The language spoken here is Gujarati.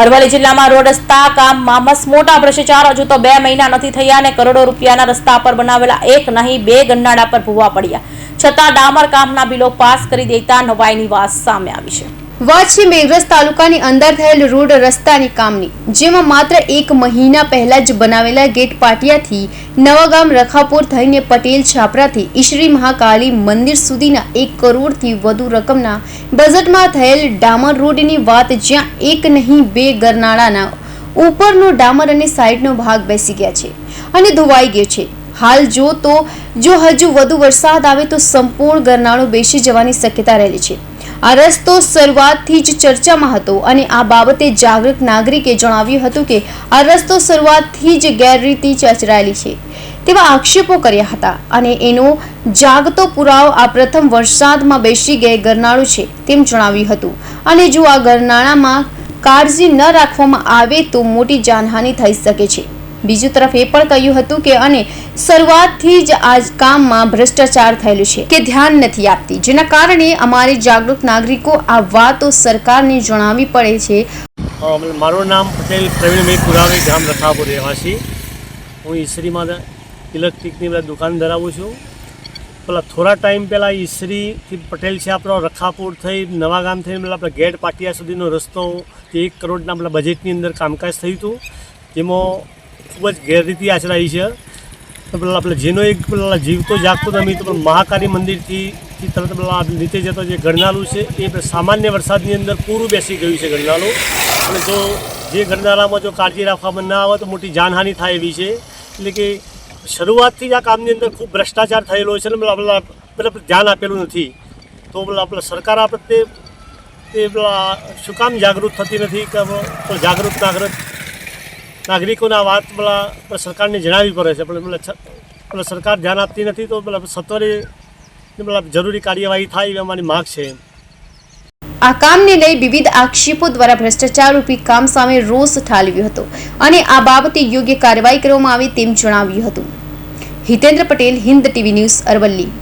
અરવલ્લી જિલ્લામાં રોડ રસ્તા કામમાં મસમોટા ભ્રષ્ટાચાર. હજુ તો બે મહિના નથી થયા અને કરોડો રૂપિયાના રસ્તા પર બનાવેલા એક નહીં, બે ગન્નાડા પર ભૂવા પડ્યા. છતાં ડામર કામના બિલો પાસ કરી દેતા નવાઈની વાત સામે આવી છે. વાત છે મેઘરજ તાલુકાની અંદર થયેલ રોડ રસ્તાની કામની, જેમાં માત્ર એક મહિના પહેલા જ બનાવેલા ગેટ પાટિયાથી નવાગામ રખાપુર થઈને પટેલ છાપરાથી ઈશ્રી મહાકાળી મંદિર સુધીના એક કરોડથી વધુ રકમના બજેટમાં થયેલ ડામર રોડની વાત જ્યાં એક નહીં, બે ગરનાળાના ઉપરનો ડામર અને સાઈડનો ભાગ બેસી ગયા છે અને ધોવાઈ ગયો છે. હાલ જો તો, જો હજુ વધુ વરસાદ આવે તો સંપૂર્ણ ગરનાળો બેસી જવાની શક્યતા રહેલી છે. આ રસ્તો શરૂઆતથી જ ચર્ચામાં હતો અને આ બાબતે જાગૃત નાગરિકે જણાવ્યું હતું કે આ રસ્તો શરૂઆતથી જ ગેરરીતિ ચચરાયેલી છે. તેવા આક્ષેપો કર્યા હતા અને એનો જાગતો પુરાવો આ પ્રથમ વરસાદમાં બેસી ગયે ગરનાળું છે તેમ જણાવ્યું હતું. અને જો આ ગરનાળામાં કાળજી ન રાખવામાં આવે તો મોટી જાનહાનિ થઈ શકે છે. બીજી તરફ એ પણ કહ્યું હતું કે અને શરૂઆતથી જ આ કામમાં ભ્રષ્ટાચાર થયેલું છે કે ધ્યાન નથી આપતી. જેના કારણે અમારે જાગૃત નાગરિકો આ વાતો સરકારને જણાવવી પડે છે. મારું નામ પટેલ પ્રવીણભાઈ પુરાણી ગામ રખાપુર રહેવાસી. હું ઈસરીમાં ઇલેક્ટ્રિકની બધા દુકાન ધરાવું છું. પેલા થોડા ટાઈમ પહેલાં ઈસરીથી પટેલ છે આપણો રખાપુર થઈ, નવા ગામ થઈને પેલા આપણે ગેટ પાટિયા સુધીનો રસ્તો એક કરોડના પેલા બજેટની અંદર કામકાજ થયું હતું. જેમાં ખૂબ જ ગેરરીતિ આચરાઈ છે. પેલા આપણે જેનો એક પેલા જીવતો જાગતો નમી તો પણ મહાકાળી મંદિરથી તરત પેલા નીચે જતો જે ગરનાળું છે, એ સામાન્ય વરસાદની અંદર પૂરું બેસી ગયું છે ગરનાળું અને જો જે ગરનાળામાં જો કાળજી રાખવામાં ના આવે તો મોટી જાનહાનિ થાય એવી છે. એટલે કે શરૂઆતથી જ આ કામની અંદર ખૂબ ભ્રષ્ટાચાર થયેલો છે અને પેલા પેલા ધ્યાન આપેલું નથી. તો પેલા આપણે સરકાર આ પ્રત્યે તે પેલા શું કામ જાગૃત થતી નથી, કે જાગૃત નાગરિક નાગરિકોને વાત પેલા સરકારને જણાવવી પડે છે, પણ સરકાર ધ્યાન આપતી નથી તો પેલા સત્વરે પેલા જરૂરી કાર્યવાહી થાય એવી અમારી માગ છે આ કામને લઈ વિવિધ આક્ષેપો દ્વારા ભ્રષ્ટાચાર રૂપી કામ સામે રોષ ઠાલવ્યો હતો અને આ બાબતે યોગ્ય કાર્યવાહી કરવામાં આવે તેમ જણાવ્યું હતું. Hitendra Patel, Hind TV news Aravalli.